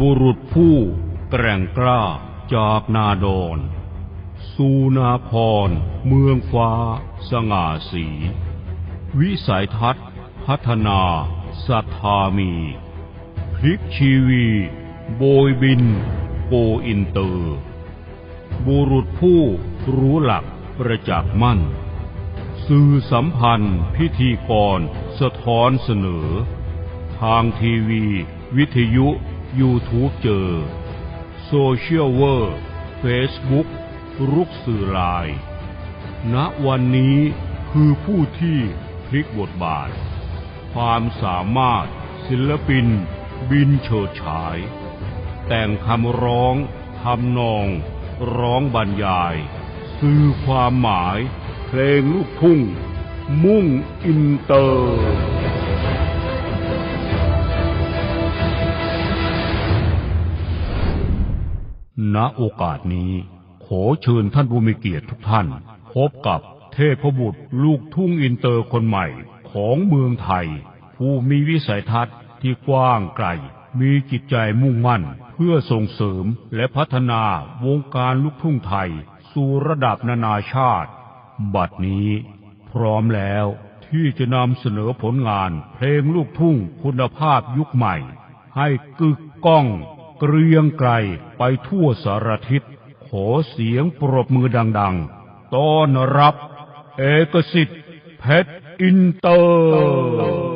บุรุษผู้แกร่งกล้าจากนาดอนสูนาพร เมืองฟ้า สง่าสี วิสัยทัศน์ พัฒนาศรัทธามี พลิกชีวี โบยบิน โกอินเตอร์ บุรุษผู้รู้หลักประจักษ์มั่น สื่อสัมพันธ์ พิธีกร สะท้อนเสนอ ทางทีวี วิทยุ ยูทูบเจอโซเชียลเวอร์เฟซบุ๊กรุกสื่อไลน์ณวันนี้คือผู้ที่พลิกบทบาท ความสามารถศิลปิน บินเฉิดฉาย แต่งคำร้องทำนอง ร้องบรรยาย สื่อความหมาย เพลงลูกทุ่ง มุ่งอินเตอร์ ณโอกาสนี้ ขอเชิญท่านผู้มีเกียรติทุกท่าน พบกับเทพบุตรลูกทุ่งอินเตอร์คนใหม่ของเมืองไทย ผู้มีวิสัยทัศน์ที่กว้างไกล มีจิตใจมุ่งมั่น เพื่อส่งเสริมและพัฒนาวงการลูกทุ่งไทย สู่ระดับนานาชาติ บัดนี้พร้อมแล้วที่จะนำเสนอผลงานเพลงลูกทุ่งคุณภาพยุคใหม่ ให้กึกก้อง เกรียงไกรไปทั่วสารทิศ ขอเสียงปรบมือดังๆ ต้อนรับ เอกสิทธิ์เพชรอินเตอร์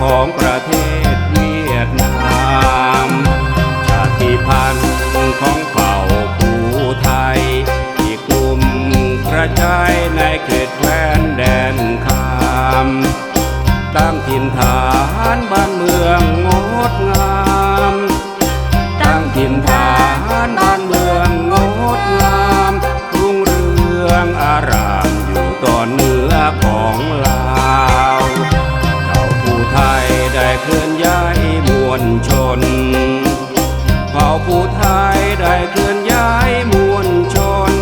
ของประเทศเวียดนามชาติพันธุ์ของเผ่าผู้ไทย ที่กลุ่มกระจายในเขตแคว้นแดนคาม ตั้งถิ่นฐานบ้านเมืองงดงาม เคลื่อนย้ายมวลชน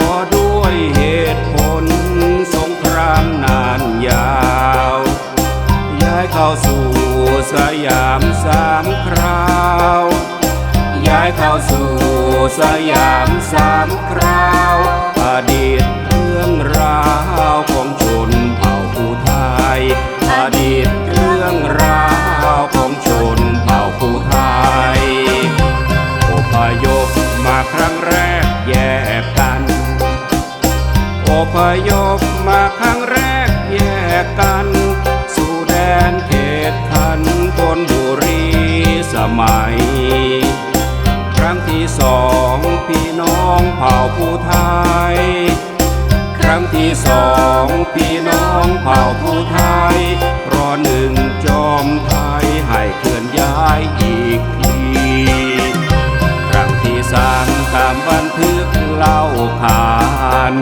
ก็ด้วยเหตุผลสงครามนานยาว ย้ายเข้าสู่สยามสามคราว ย้ายเข้าสู่สยามสามคราว พยพมาครั้งแรกแยกกัน สู่แดนเขตคันธนบุรีสมัย ครั้งที่สองพี่น้องเผ่าผู้ไทย ครั้งที่สองพี่น้องเผ่าผู้ไทยรอหนึ่งจอมไทยให้เคลื่อนย้ายอีกทีครั้งที่สามตามบันทึกเล่าขาน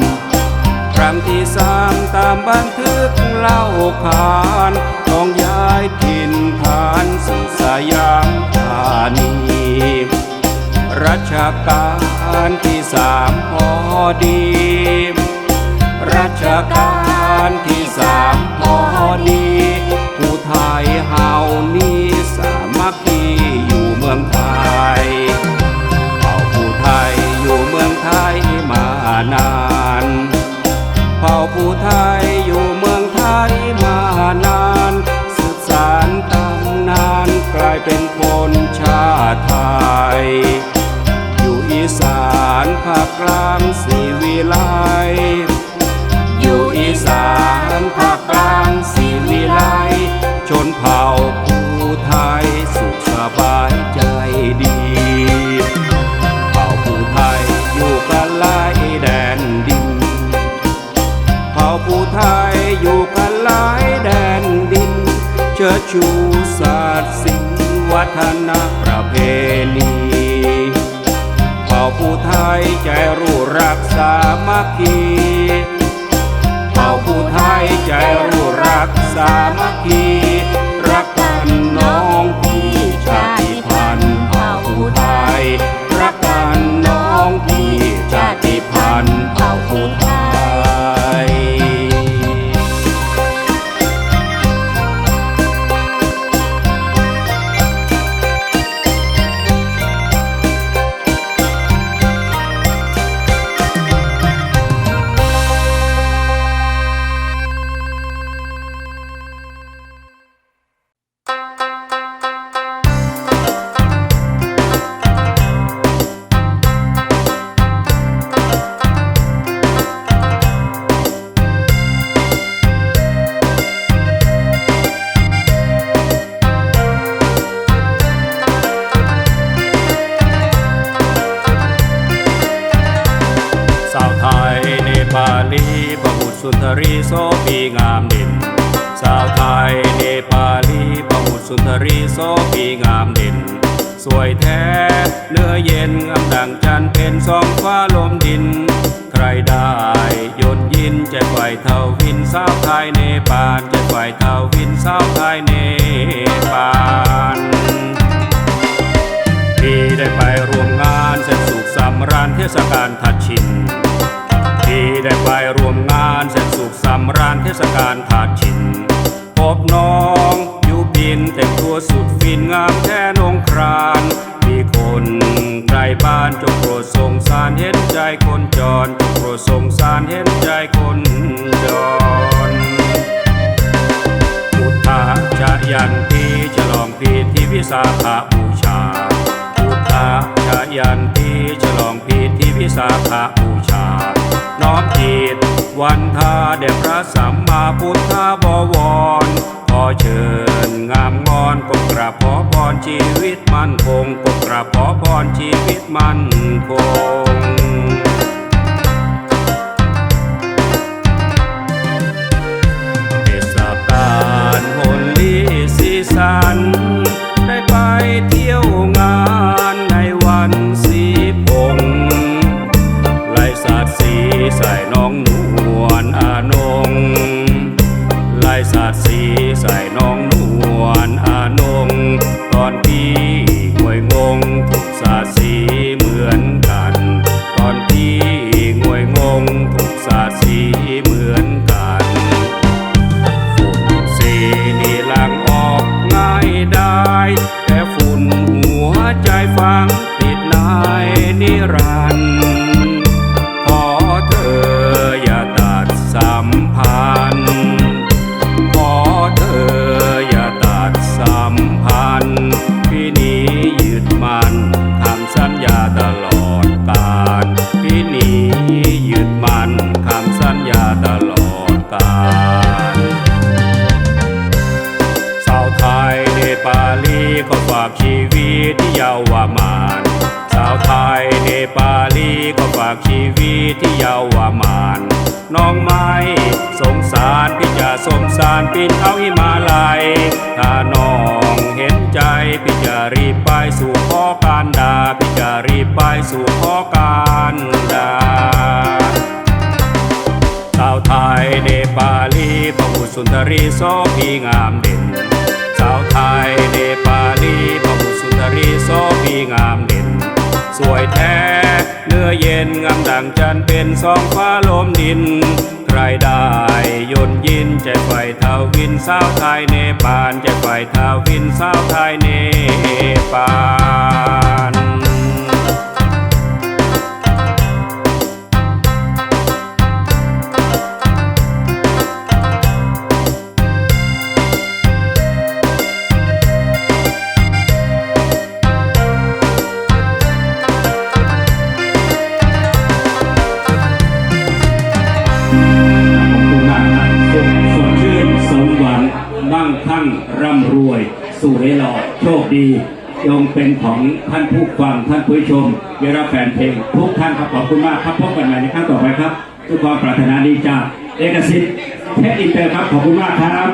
รั้งที่สามตามบันทึกเล่าขานต้องย้ายถิ่นฐานสู่สยามธานีรัชกาลที่สามพอดี รัชกาลที่สามพอดี ผู้ใจรู้รักสามัคคีเผ่าผู้ไทยใจรู้รักสามัคคี สุนทรีโสปีงามเด่น สาวไทยในปาลีพระบุสุนทรีโสปีงามเด่น สวยแท้เนื้อเย็นงามดังจันเป็นสองฟ้าลมดิน ใครได้ยนยินใจไฟเท่าวินสาวไทยในปานใจไฟเท่าวินสาวไทยในปานที่ได้ไปร่วมงานเสร็จสุขสำราญเทศกาลทัดชิน ได้ไปร่วมงานเสร็จสุขสำราญเทศกาลทัดชินพบน้องอยู่ปินแต่งตัวสุดฟินงามแท้นงคราน มีคนใกล้บ้านจงโปรดสงสารเห็นใจคนจรจงโปรดสงสารเห็นใจคนจรพุทธจะยันตีฉลองพีที่วิสาข ชีวิตมั่นคงกกราบขอพรชีวิตมั่นคงเทศกาลโฮลีซีซัน ได้ไปเที่ยวงานในวันสีพงไล่สาดสีใส่น้องนวลอานงไล่สาดสีใส่น้องนวลอา ตอนที่งวยงงถูกสาสีเหมือนกัน ตอนที่งวยงงถูกสาสีเหมือนกันฝุ่นสีนี่หลังออกง่ายได้ แต่ฝุ่นหัวใจฟัง สมสารปีนเขาหิมาลัย ถ้าน้องเห็นใจพี่จะรีบไปสู่ข้อการดาพี่จะรีบไปสู่ข้อการดาสาวไทยในปาลีพระบุตรสุนทรีโสพีงามเด่น สาวไทยในปาลีพระบุตรสุนทรีโสพีงามเด่น สวยแท้เนื้อเย็นงามดังจันเป็นสองฟ้าลมดิน ใครได้ วินสาวไทยเนปาลจะไฟเท่าวินสาวไทยเนปาล มั่งคั่งร่ำรวย สู่ให้หล่อโชคดีจงเป็นของท่านผู้ฟังท่านผู้ชมเวลาแฟนเพลงทุกท่านครับขอบคุณมากครับพบกันใหม่ในครั้งต่อไปครับด้วยความปรารถนาดีจากเอกสิทธิ์เพชรอินเตอร์ครับขอบคุณมากครับ